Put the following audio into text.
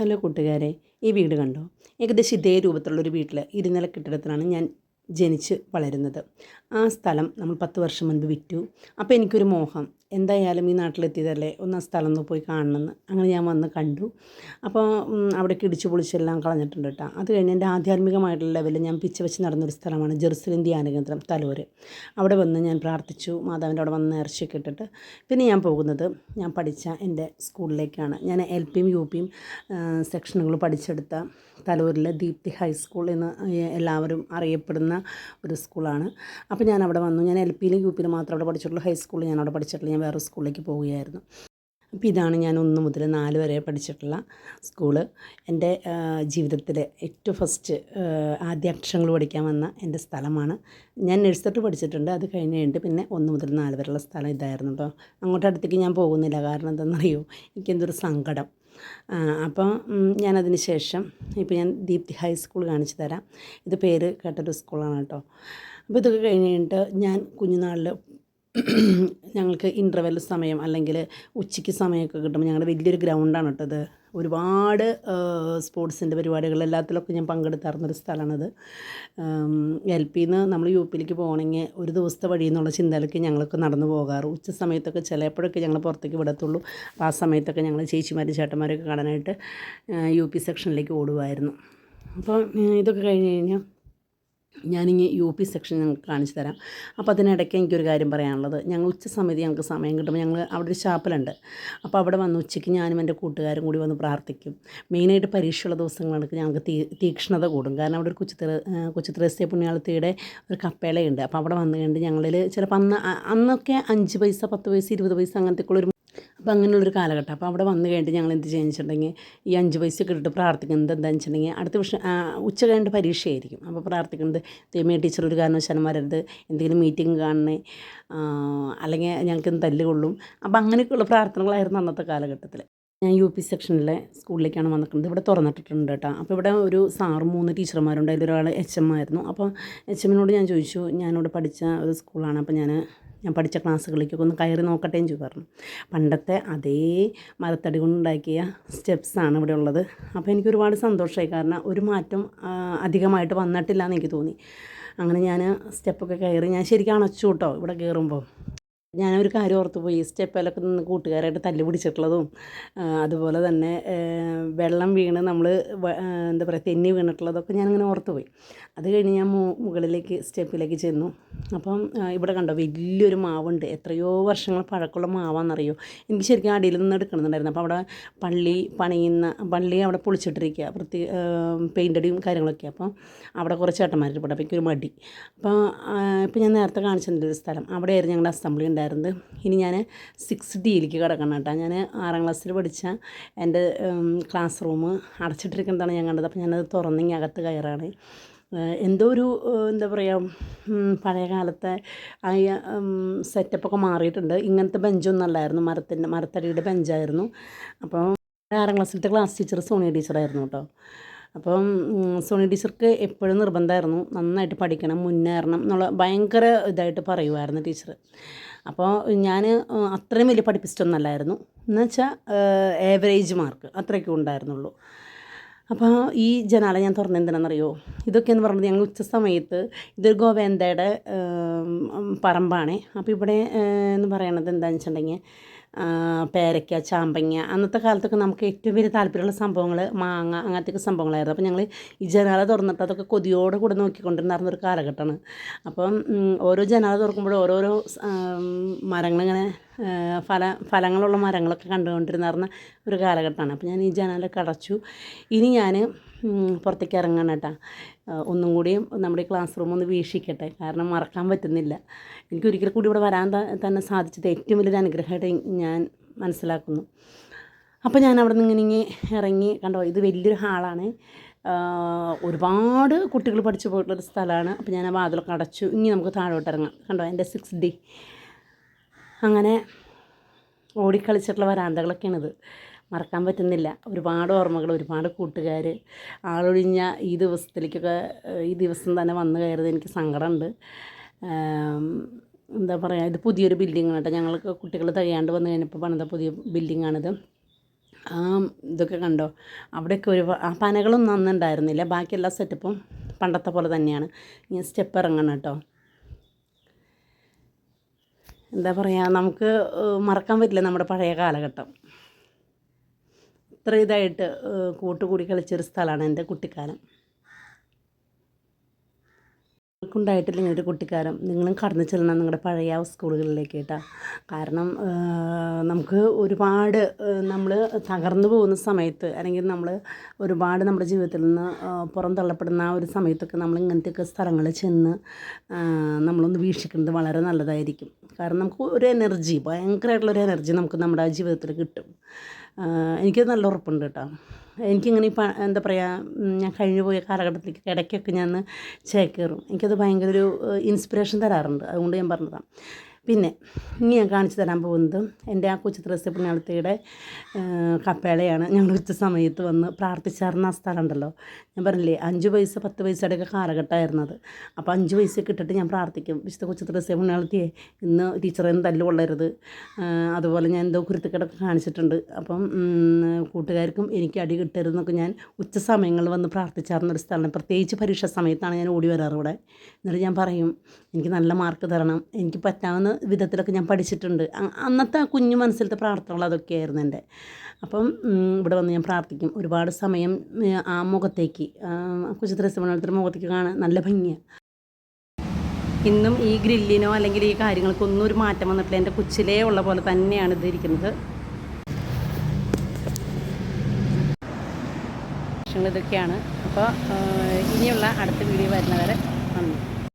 Hello കൂട്ടുകാരെ ഈ വീട് കണ്ടോ? ഏകദേശം ഇതേ രൂപത്തിലുള്ളൊരു വീട്ടിൽ ഇരുനില കെട്ടിടത്തിലാണ് ഞാൻ ജനിച്ച് വളരുന്നത്. ആ സ്ഥലം നമ്മൾ പത്ത് വർഷം മുൻപ് വിറ്റു. അപ്പോൾ എനിക്കൊരു മോഹം. എന്തായാലും ഈ നാട്ടിലെത്തിയതല്ലേ? ഒന്ന് ആ സ്ഥലം ഒന്ന് പോയി കാണണമെന്ന്. അങ്ങനെ ഞാൻ വന്ന് കണ്ടു. അപ്പോൾ അവിടെ അവിടേക്ക് ഇടിച്ചു പൊളിച്ചെല്ലാം കളഞ്ഞിട്ടുണ്ട് കേട്ടോ. അത് കഴിഞ്ഞ് എന്റെ ആധ്യാത്മികമായിട്ടുള്ള ലെവലിൽ ഞാൻ പിച്ച വെച്ച് നടന്നൊരു സ്ഥലമാണ് ജെറുസലേം ധ്യാനകേന്ദ്രം തലൂര് അവിടെ വന്ന് ഞാൻ പ്രാർത്ഥിച്ചു. മാതാവിന്റെ അവിടെ വന്ന് നേർച്ചയൊക്കെ ഇട്ടിട്ട്. പിന്നെ ഞാൻ പോകുന്നത് ഞാൻ പഠിച്ച എന്റെ സ്കൂളിലേക്കാണ്. ഞാൻ എൽ പിയും യു പിയും സെക്ഷനുകൾ പഠിച്ചെടുത്ത തലൂരിലെ ദീപ്തി ഹൈസ്കൂൾ എന്ന് എല്ലാവരും അറിയപ്പെടുന്ന ഒരു സ്കൂളാണ്. അപ്പോൾ ഞാൻ അവിടെ വന്നു. ഞാൻ എൽ പിയിലും യു പിയിലും മാത്രം അവിടെ പഠിച്ചിട്ടുള്ളൂ. ഹൈസ്കൂളിൽ ഞാൻ അവിടെ പഠിച്ചിട്ടില്ല. ഞാൻ വേറെ സ്കൂളിലേക്ക് പോവുകയായിരുന്നു. അപ്പോൾ ഇതാണ് ഞാൻ ഒന്ന് മുതൽ നാല് വരെ പഠിച്ചിട്ടുള്ള സ്കൂൾ. എന്റെ ജീവിതത്തിലെ ഏറ്റവും ഫസ്റ്റ് ആദ്യ അക്ഷരങ്ങൾ പഠിക്കാൻ വന്ന എന്റെ സ്ഥലമാണ്. ഞാൻ നഴ്സറി പഠിച്ചിട്ടുണ്ട്. അത് കഴിഞ്ഞ് കഴിഞ്ഞിട്ട് പിന്നെ ഒന്ന് മുതൽ നാല് വരെയുള്ള സ്ഥലം ഇതായിരുന്നു കേട്ടോ അങ്ങോട്ട് അടുത്തേക്ക് ഞാൻ പോകുന്നില്ല. കാരണം എന്താണെന്നറിയോ? എനിക്കെന്തൊരു സങ്കടം. ആ, അപ്പം ഉം, ഞാനതിന് ശേഷം ഇപ്പോൾ ഞാൻ ദീപ്തി ഹൈസ്കൂൾ കാണിച്ചു തരാം. ഇത് പേര് കേട്ടൊരു സ്കൂളാണ് കേട്ടോ. അപ്പോൾ ഇതൊക്കെ കഴിഞ്ഞിട്ട് ഞാൻ കുഞ്ഞുനാളിൽ ഞങ്ങൾക്ക് ഇന്റർവെൽ സമയം അല്ലെങ്കിൽ ഉച്ചയ്ക്ക് സമയമൊക്കെ കിട്ടുമ്പോൾ ഞങ്ങളുടെ വലിയൊരു ഗ്രൗണ്ടാണ് കേട്ടത് ഒരുപാട് സ്പോർട്സിന്റെ പരിപാടികൾ എല്ലാത്തിലൊക്കെ ഞാൻ പങ്കെടുത്തായിരുന്നൊരു സ്ഥലമാണത്. എൽ പിന്ന് നമ്മൾ യു പിയിലേക്ക് പോകണമെങ്കിൽ ഒരു ദിവസത്തെ വഴി എന്നുള്ള ചിന്തയിലേക്ക് ഞങ്ങളൊക്കെ നടന്നു പോകാറ്. ഉച്ച സമയത്തൊക്കെ ചിലപ്പോഴൊക്കെ ഞങ്ങൾ പുറത്തേക്ക് വിടത്തുള്ളൂ. അപ്പോൾ ആ സമയത്തൊക്കെ ഞങ്ങൾ ചേച്ചിമാരും ചേട്ടന്മാരൊക്കെ കാണാനായിട്ട് യു പി സെക്ഷനിലേക്ക് ഓടുമായിരുന്നു അപ്പോൾ ഇതൊക്കെ കഴിഞ്ഞ് കഴിഞ്ഞാൽ ഞാനിങ്ങ് യു പി സെക്ഷൻ ഞങ്ങൾക്ക് കാണിച്ചു തരാം. അപ്പോൾ അതിനിടയ്ക്ക് എനിക്കൊരു കാര്യം പറയാനുള്ളത്. ഞങ്ങൾ ഉച്ച സമയത്ത് ഞങ്ങൾക്ക് സമയം കിട്ടുമ്പോൾ ഞങ്ങൾ അവിടെ ഒരു ചാപ്പലുണ്ട് അപ്പോൾ അവിടെ വന്ന് ഉച്ചയ്ക്ക് ഞാനും എന്റെ കൂട്ടുകാരും കൂടി വന്ന് പ്രാർത്ഥിക്കും. മെയിനായിട്ട് പരീക്ഷയുള്ള ദിവസങ്ങൾക്ക് ഞങ്ങൾക്ക് തീ തീക്ഷ്ണത കൂടും. കാരണം അവിടെ ഒരു കൊച്ചുത്ര കൊച്ചുത്രേസ്യ പുണ്യാളത്തിയുടെ ഒരു കപ്പേളയുണ്ട്. അപ്പോൾ അവിടെ വന്നു കഴിഞ്ഞിട്ട് ഞങ്ങളിൽ ചിലപ്പോൾ അന്ന് അന്നൊക്കെ അഞ്ച് പൈസ പത്ത് പൈസ ഇരുപത് പൈസ അങ്ങനത്തെ ഒരു അപ്പോൾ അങ്ങനെയുള്ളൊരു കാലഘട്ടം. അപ്പോൾ അവിടെ വന്നു കഴിഞ്ഞിട്ട് ഞങ്ങൾ എന്ത് ചെയ്യുന്നുണ്ടെങ്കിൽ ഈ അഞ്ച് പൈസയൊക്കെ ഇട്ടിട്ട് പ്രാർത്ഥിക്കുന്നത് എന്താണെന്ന് വെച്ചിട്ടുണ്ടെങ്കിൽ അടുത്ത വർഷം ഉച്ച കഴിഞ്ഞിട്ട് പരീക്ഷയായിരിക്കും. അപ്പോൾ പ്രാർത്ഥിക്കുന്നത് ദൈവമേ ടീച്ചർ ഒരു കാരണവശാലും വരരുത്. എന്തെങ്കിലും മീറ്റിംഗ് കാണണേ. അല്ലെങ്കിൽ ഞങ്ങൾക്ക് ഇന്ന് തല്ലുകൊള്ളും. അപ്പോൾ അങ്ങനെയൊക്കെയുള്ള പ്രാർത്ഥനകളായിരുന്നു അന്നത്തെ കാലഘട്ടത്തിൽ. ഞാൻ യു പി സെക്ഷനിലെ സ്കൂളിലേക്കാണ് വന്നിട്ടുണ്ട് ഇവിടെ തുറന്നിട്ടിട്ടുണ്ട് കേട്ടോ. അപ്പോൾ ഇവിടെ ഒരു സാറും മൂന്ന് ടീച്ചർമാരുണ്ട്. അതിലൊരാൾ എച്ച് എം ആയിരുന്നു. അപ്പോൾ എച്ച് എമ്മിനോട് ഞാൻ ചോദിച്ചു ഞാനിവിടെ പഠിച്ച ഒരു സ്കൂളാണ്. അപ്പോൾ ഞാൻ ഞാൻ പഠിച്ച ക്ലാസ്സുകളിലേക്കൊക്കെ ഒന്ന് കയറി നോക്കട്ടെ എന്ന് പറഞ്ഞു. പണ്ടത്തെ അതേ മരത്തടി കൊണ്ടുണ്ടാക്കിയ സ്റ്റെപ്സാണ് ഇവിടെ ഉള്ളത്. അപ്പോൾ എനിക്ക് ഒരുപാട് സന്തോഷമായി. കാരണം ഒരു മാറ്റം അധികമായിട്ട് വന്നിട്ടില്ല എന്ന് എനിക്ക് തോന്നി. അങ്ങനെ ഞാൻ സ്റ്റെപ്പൊക്കെ കയറി. ഞാൻ ശരിക്കും അണച്ചു കേട്ടോ ഇവിടെ കയറുമ്പോൾ ഞാനൊരു കാര്യം ഓർത്തുപോയി സ്റ്റെപ്പിലൊക്കെ നിന്ന് കൂട്ടുകാരായിട്ട് തല്ലു പിടിച്ചിട്ടുള്ളതും അതുപോലെ തന്നെ വെള്ളം വീണ് നമ്മൾ എന്താ പറയുക തെന്നി വീണിട്ടുള്ളതൊക്കെ ഞാനിങ്ങനെ ഓർത്തുപോയി അത് കഴിഞ്ഞ് ഞാൻ മുകളിലേക്ക് സ്റ്റെപ്പിലേക്ക് ചെന്നു. അപ്പം ഇവിടെ കണ്ടോ വലിയൊരു മാവുണ്ട്. എത്രയോ വർഷങ്ങൾ പഴക്കമുള്ള മാവാണെന്നറിയോ എനിക്ക് ശരിക്കും അടിയിൽ നിന്ന് എടുക്കണമെന്നുണ്ടായിരുന്നു അപ്പോൾ അവിടെ പള്ളി പണിയുന്ന പള്ളി അവിടെ പൊളിച്ചിട്ടിരിക്കുക വൃത്തി പെയിന്റടിയും കാര്യങ്ങളൊക്കെ. അപ്പം അവിടെ കുറച്ച് ചേട്ടന്മാരുടെ അപ്പോൾ എനിക്കൊരു മടി. അപ്പോൾ ഇപ്പോൾ ഞാൻ നേരത്തെ കാണിച്ചിട്ടുണ്ട് ഒരു സ്ഥലം. അവിടെയായിരുന്നു ഞങ്ങളുടെ അസംബ്ലി ഇനി ഞാൻ സിക്സ് ഡിയിലേക്ക് കിടക്കണം കേട്ടോ. ഞാൻ ആറാം ക്ലാസ്സിൽ പഠിച്ച എന്റെ ക്ലാസ് റൂം അടച്ചിട്ടിരിക്കുന്നതാണ് ഞാൻ കണ്ടത്. അപ്പോൾ ഞാനത് തുറന്നിങ്ങി അകത്ത് കയറാണ്. എന്തോ ഒരു എന്താ പറയുക പഴയ കാലത്തെ ആ സെറ്റപ്പൊക്കെ മാറിയിട്ടുണ്ട്. ഇങ്ങനത്തെ ബെഞ്ചൊന്നും അല്ലായിരുന്നു. മരത്തിന്റെ മരത്തടിയുടെ ബെഞ്ചായിരുന്നു അപ്പോൾ ആറാം ക്ലാസ്സിലത്തെ ക്ലാസ് ടീച്ചർ സോണിയ ടീച്ചറായിരുന്നു കേട്ടോ. അപ്പം സോണി ടീച്ചർക്ക് എപ്പോഴും നിർബന്ധമായിരുന്നു നന്നായിട്ട് പഠിക്കണം മുന്നേറണം എന്നുള്ള ഭയങ്കര ഇതായിട്ട് പറയുമായിരുന്നു ടീച്ചർ അപ്പോൾ ഞാൻ അത്രയും വലിയ പഠിപ്പിച്ചിട്ടൊന്നല്ലായിരുന്നു. എന്നുവെച്ചാൽ ഏവറേജ് മാർക്ക് അത്രയ്ക്കും ഉണ്ടായിരുന്നുള്ളൂ. അപ്പോൾ ഈ ജനാല ഞാൻ തുറന്നത് എന്തിനാണെന്നറിയോ ഇതൊക്കെ എന്ന് പറയുന്നത് ഞങ്ങൾ ഉച്ച സമയത്ത് ഇതൊരു ഗോവേന്തയുടെ പറമ്പാണ്. അപ്പോൾ ഇവിടെ എന്ന് പറയണത് എന്താണെന്ന് വെച്ചിട്ടുണ്ടെങ്കിൽ പേരയ്ക്ക ചാമ്പങ്ങ അന്നത്തെ കാലത്തൊക്കെ നമുക്ക് ഏറ്റവും വലിയ താല്പര്യമുള്ള സംഭവങ്ങൾ മാങ്ങ അങ്ങനത്തെയൊക്കെ സംഭവങ്ങളായിരുന്നു. അപ്പോൾ ഞങ്ങൾ ഈ ജനാല തുറന്നിട്ട് അതൊക്കെ കൊതിയോടെ കൂടെ നോക്കിക്കൊണ്ടിരുന്നായിരുന്ന ഒരു കാലഘട്ടമാണ്. അപ്പം ഓരോ ജനാല തുറക്കുമ്പോഴും ഓരോരോ മരങ്ങളിങ്ങനെ ഫല ഫലങ്ങളുള്ള മരങ്ങളൊക്കെ കണ്ടുകൊണ്ടിരുന്ന ഒരു കാലഘട്ടമാണ്. അപ്പോൾ ഞാൻ ഈ ജനാലൊക്കെ അടച്ചു. ഇനി ഞാൻ പുറത്തേക്ക് ഇറങ്ങണം കേട്ടോ. ഒന്നും കൂടിയും നമ്മുടെ ക്ലാസ് റൂം ഒന്ന് വീക്ഷിക്കട്ടെ. കാരണം മറക്കാൻ പറ്റുന്നില്ല. എനിക്ക് ഒരിക്കൽ കൂടി ഇവിടെ വരാൻ തന്നെ സാധിച്ചത് ഏറ്റവും വലിയൊരു അനുഗ്രഹമായിട്ട് ഞാൻ മനസ്സിലാക്കുന്നു. അപ്പോൾ ഞാൻ അവിടെ നിന്ന് ഇങ്ങനെ ഇങ്ങ് ഇറങ്ങി കണ്ടോ ഇത് വലിയൊരു ഹാളാണ് ഒരുപാട് കുട്ടികൾ പഠിച്ചു പോയിട്ടുള്ളൊരു സ്ഥലമാണ്. അപ്പോൾ ഞാൻ ആ വാതിലൊക്കെ അടച്ചു. ഇനി നമുക്ക് താഴോട്ട് ഇറങ്ങാം. കണ്ടോ എന്റെ സിക്സ് ഡി അങ്ങനെ ഓടിക്കളിച്ചിട്ടുള്ള വരാന്തകളൊക്കെയാണിത്. മറക്കാൻ പറ്റുന്നില്ല. ഒരുപാട് ഓർമ്മകൾ ഒരുപാട് കൂട്ടുകാർ. ആളൊഴിഞ്ഞ ഈ ദിവസത്തിലേക്കൊക്കെ ഈ ദിവസം തന്നെ വന്നു കയറിയത് എനിക്ക് സങ്കടമുണ്ട്. എന്താ പറയുക ഇത് പുതിയൊരു ബിൽഡിംഗ് കേട്ടോ. ഞങ്ങൾക്ക് കുട്ടികൾ തികയാണ്ട് വന്നു കഴിഞ്ഞപ്പോൾ പണിത പുതിയ ബിൽഡിങ്ങാണിത് ആ ഇതൊക്കെ കണ്ടോ? അവിടെയൊക്കെ ഒരു ആ പനകളൊന്നും അന്നുണ്ടായിരുന്നില്ല ബാക്കി എല്ലാ സെറ്റപ്പും പണ്ടത്തെ പോലെ തന്നെയാണ്. ഞാൻ സ്റ്റെപ്പ് ഇറങ്ങണം കേട്ടോ. എന്താ പറയുക നമുക്ക് മറക്കാൻ പറ്റില്ല നമ്മുടെ പഴയ കാലഘട്ടം. ഇത്ര ഇതായിട്ട് കൂട്ടുകൂടി കളിച്ചൊരു സ്ഥലമാണ് എന്റെ കുട്ടിക്കാലം നിങ്ങൾക്കുണ്ടായിട്ടില്ല ഇങ്ങനെ ഒരു കുട്ടിക്കാലം നിങ്ങളും കടന്നു ചെല്ലണം നിങ്ങളുടെ പഴയ സ്കൂളുകളിലേക്ക് കേട്ടോ. കാരണം നമുക്ക് ഒരുപാട് നമ്മൾ തകർന്നു പോകുന്ന സമയത്ത് അല്ലെങ്കിൽ നമ്മൾ ഒരുപാട് നമ്മുടെ ജീവിതത്തിൽ നിന്ന് പുറം പുറന്തള്ളപ്പെടുന്ന ആ ഒരു സമയത്തൊക്കെ നമ്മൾ ഇങ്ങനത്തെയൊക്കെ സ്ഥലങ്ങളിൽ ചെന്ന് നമ്മളൊന്ന് വീക്ഷിക്കുന്നത് വളരെ നല്ലതായിരിക്കും. കാരണം നമുക്ക് ഒരു എനർജി ഭയങ്കരമായിട്ടുള്ളൊരു എനർജി നമുക്ക് നമ്മുടെ ജീവിതത്തിൽ കിട്ടും. ഏഹ്, എനിക്കത് നല്ല ഉറപ്പുണ്ട് കേട്ടോ. എനിക്കിങ്ങനെ ഇപ്പം എന്താ പറയുക ഞാൻ കഴിഞ്ഞു പോയ കാലഘട്ടത്തിലേക്ക് ഇടയ്ക്കൊക്കെ ഞാൻ ചേക്കേറും. എനിക്കത് ഭയങ്കര ഒരു ഇൻസ്പിറേഷൻ തരാറുണ്ട്. അതുകൊണ്ട് ഞാൻ പറഞ്ഞതാണ് പിന്നെ ഇനി ഞാൻ കാണിച്ചു തരാൻ പോകുന്നത് എന്റെ ആ കൊച്ചു ത്രസ്യ പുണ്യാളത്തിയുടെ കപ്പേളയാണ്. ഞങ്ങൾ ഉച്ച സമയത്ത് വന്ന് പ്രാർത്ഥിച്ചാർന്ന ആ സ്ഥലം ഉണ്ടല്ലോ ഞാൻ പറഞ്ഞില്ലേ അഞ്ച് പൈസ പത്ത് പൈസയുടെ ഒക്കെ കാലഘട്ടമായിരുന്നു അത് അപ്പോൾ അഞ്ച് പൈസ ഇട്ടിട്ട് ഞാൻ പ്രാർത്ഥിക്കും. വിശുദ്ധ കൊച്ചു ത്രസ്യ പുണ്യാളത്തിയെ ഇന്ന് ടീച്ചറെ തല്ല് കൊള്ളരുത്. അതുപോലെ ഞാൻ എന്തോ കുരുത്തക്കേടൊക്കെ കാണിച്ചിട്ടുണ്ട്. അപ്പം കൂട്ടുകാർക്കും എനിക്ക് അടി കിട്ടരുതെന്നൊക്കെ ഞാൻ ഉച്ച സമയങ്ങളിൽ വന്ന് പ്രാർത്ഥിച്ചാർന്നൊരു സ്ഥലമാണ് പ്രത്യേകിച്ച് പരീക്ഷ സമയത്താണ് ഞാൻ ഓടി വരാറ് ഇവിടെ. എന്നിട്ട് ഞാൻ പറയും എനിക്ക് നല്ല മാർക്ക് തരണം. എനിക്ക് പറ്റാവുന്ന വിധത്തിലൊക്കെ ഞാൻ പഠിച്ചിട്ടുണ്ട്. അന്നത്തെ ആ കുഞ്ഞു മനസ്സിലത്തെ പ്രാർത്ഥനകൾ അതൊക്കെയായിരുന്നു എന്റെ. അപ്പം ഇവിടെ വന്ന് ഞാൻ പ്രാർത്ഥിക്കും. ഒരുപാട് സമയം ആ മുഖത്തേക്ക് കുശിത്രസ്യമണത്തിന്റെ മുഖത്തേക്ക് കാണാൻ നല്ല ഭംഗിയാണ് ഇന്നും ഈ ഗ്രില്ലിനോ അല്ലെങ്കിൽ ഈ കാര്യങ്ങൾക്കൊന്നും ഒരു മാറ്റം വന്നിട്ടില്ല. എന്റെ കൊച്ചിലേ ഉള്ള പോലെ തന്നെയാണ് ഇതിരിക്കുന്നത് ഇതൊക്കെയാണ്. അപ്പോൾ ഇനിയുള്ള അടുത്ത വീഡിയോ വരുന്നവരെ നന്ദി.